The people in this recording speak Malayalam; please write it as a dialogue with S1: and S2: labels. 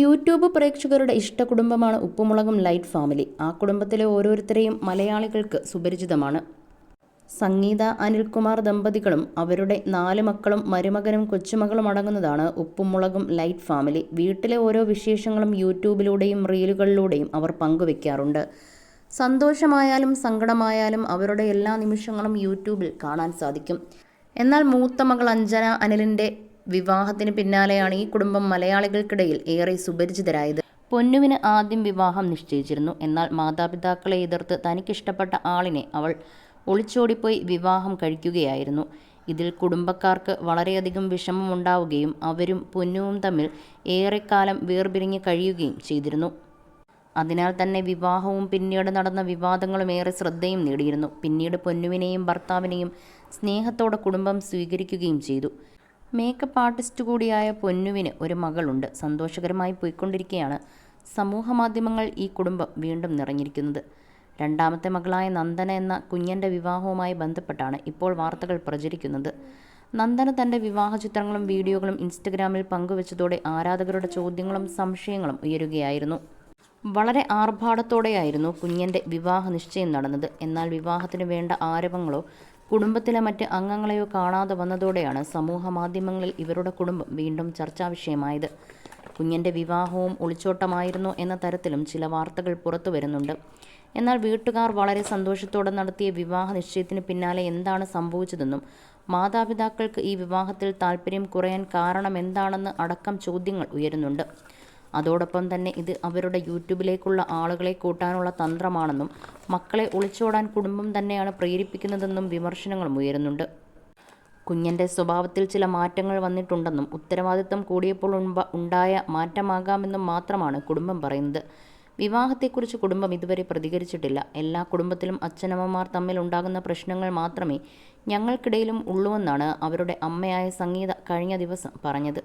S1: യൂട്യൂബ് പ്രേക്ഷകരുടെ ഇഷ്ട കുടുംബമാണ് ഉപ്പുമുളകും ലൈറ്റ് ഫാമിലി. ആ കുടുംബത്തിലെ ഓരോരുത്തരെയും മലയാളികൾക്ക് സുപരിചിതമാണ്. സംഗീത അനിൽകുമാർ ദമ്പതികളും അവരുടെ നാല് മക്കളും മരുമകനും കൊച്ചുമകളും അടങ്ങുന്നതാണ് ഉപ്പുമുളകും ലൈറ്റ് ഫാമിലി. വീട്ടിലെ ഓരോ വിശേഷങ്ങളും യൂട്യൂബിലൂടെയും റീലുകളിലൂടെയും അവർ പങ്കുവെക്കാറുണ്ട്. സന്തോഷമായാലും സങ്കടമായാലും അവരുടെ എല്ലാ നിമിഷങ്ങളും യൂട്യൂബിൽ കാണാൻ സാധിക്കും. എന്നാൽ മൂത്ത മകൾ അഞ്ജന അനിലിന്റെ വിവാഹത്തിന് പിന്നാലെയാണ് ഈ കുടുംബം മലയാളികൾക്കിടയിൽ ഏറെ സുപരിചിതരായത്. പൊന്നുവിന് ആദ്യം വിവാഹം നിശ്ചയിച്ചിരുന്നു. എന്നാൽ മാതാപിതാക്കളെ എതിർത്ത് തനിക്കിഷ്ടപ്പെട്ട ആളിനെ അവൾ ഒളിച്ചോടിപ്പോയി വിവാഹം കഴിക്കുകയായിരുന്നു. ഇതിൽ കുടുംബക്കാർക്ക് വളരെയധികം വിഷമമുണ്ടാവുകയും അവരും പൊന്നുവും തമ്മിൽ ഏറെക്കാലം വേർപിരിഞ്ഞ് കഴിയുകയും ചെയ്തിരുന്നു. അതിനാൽ തന്നെ വിവാഹവും പിന്നീട് നടന്ന വിവാദങ്ങളും ഏറെ ശ്രദ്ധയും നേടിയിരുന്നു. പിന്നീട് പൊന്നുവിനെയും ഭർത്താവിനെയും സ്നേഹത്തോടെ കുടുംബം സ്വീകരിക്കുകയും ചെയ്തു. മേക്കപ്പ് ആർട്ടിസ്റ്റ് കൂടിയായ പൊന്നുവിന് ഒരു മകളുണ്ട്. സന്തോഷകരമായി പോയിക്കൊണ്ടിരിക്കുകയാണ് സമൂഹ മാധ്യമങ്ങൾ ഈ കുടുംബം വീണ്ടും നിറഞ്ഞിരിക്കുന്നത്. രണ്ടാമത്തെ മകളായ നന്ദന എന്ന കുഞ്ഞന്റെ വിവാഹവുമായി ബന്ധപ്പെട്ടാണ് ഇപ്പോൾ വാർത്തകൾ പ്രചരിക്കുന്നത്. നന്ദന തന്റെ വിവാഹ ചിത്രങ്ങളും വീഡിയോകളും ഇൻസ്റ്റഗ്രാമിൽ പങ്കുവച്ചതോടെ ആരാധകരുടെ ചോദ്യങ്ങളും സംശയങ്ങളും ഉയരുകയായിരുന്നു. വളരെ ആർഭാടത്തോടെയായിരുന്നു കുഞ്ഞന്റെ വിവാഹ നിശ്ചയം നടന്നത്. എന്നാൽ വിവാഹത്തിന് വേണ്ട ആരവങ്ങളോ കുടുംബത്തിലെ മറ്റ് അംഗങ്ങളെയോ കാണാതെ വന്നതോടെയാണ് സമൂഹ മാധ്യമങ്ങളിൽ ഇവരുടെ കുടുംബം വീണ്ടും ചർച്ചാ വിഷയമായത്. കുഞ്ഞിന്റെ വിവാഹവും ഒളിച്ചോട്ടമായിരുന്നു എന്ന തരത്തിലും ചില വാർത്തകൾ പുറത്തു വരുന്നുണ്ട്. എന്നാൽ വീട്ടുകാർ വളരെ സന്തോഷത്തോടെ നടത്തിയ വിവാഹ നിശ്ചയത്തിന് പിന്നാലെ എന്താണ് സംഭവിച്ചതെന്നും മാതാപിതാക്കൾക്ക് ഈ വിവാഹത്തിൽ താല്പര്യം കുറയാൻ കാരണം എന്താണെന്ന് അടക്കം ചോദ്യങ്ങൾ ഉയരുന്നുണ്ട്. അതോടൊപ്പം തന്നെ ഇത് അവരുടെ യൂട്യൂബിലേക്കുള്ള ആളുകളെ കൂട്ടാനുള്ള തന്ത്രമാണെന്നും മക്കളെ ഒളിച്ചോടാൻ കുടുംബം തന്നെയാണ് പ്രേരിപ്പിക്കുന്നതെന്നും വിമർശനങ്ങളും ഉയരുന്നുണ്ട്. കുഞ്ഞന്റെ സ്വഭാവത്തിൽ ചില മാറ്റങ്ങൾ വന്നിട്ടുണ്ടെന്നും ഉത്തരവാദിത്തം കൂടിയപ്പോൾ ഉണ്ടായ മാറ്റമാകാമെന്നും മാത്രമാണ് കുടുംബം പറയുന്നത്. വിവാഹത്തെക്കുറിച്ച് കുടുംബം ഇതുവരെ പ്രതികരിച്ചിട്ടില്ല. എല്ലാ കുടുംബത്തിലും അച്ഛനമ്മമാർ തമ്മിൽ ഉണ്ടാകുന്ന പ്രശ്നങ്ങൾ മാത്രമേ ഞങ്ങൾക്കിടയിലും ഉള്ളുവെന്നാണ് അവരുടെ അമ്മയായ സംഗീത കഴിഞ്ഞ ദിവസം പറഞ്ഞത്.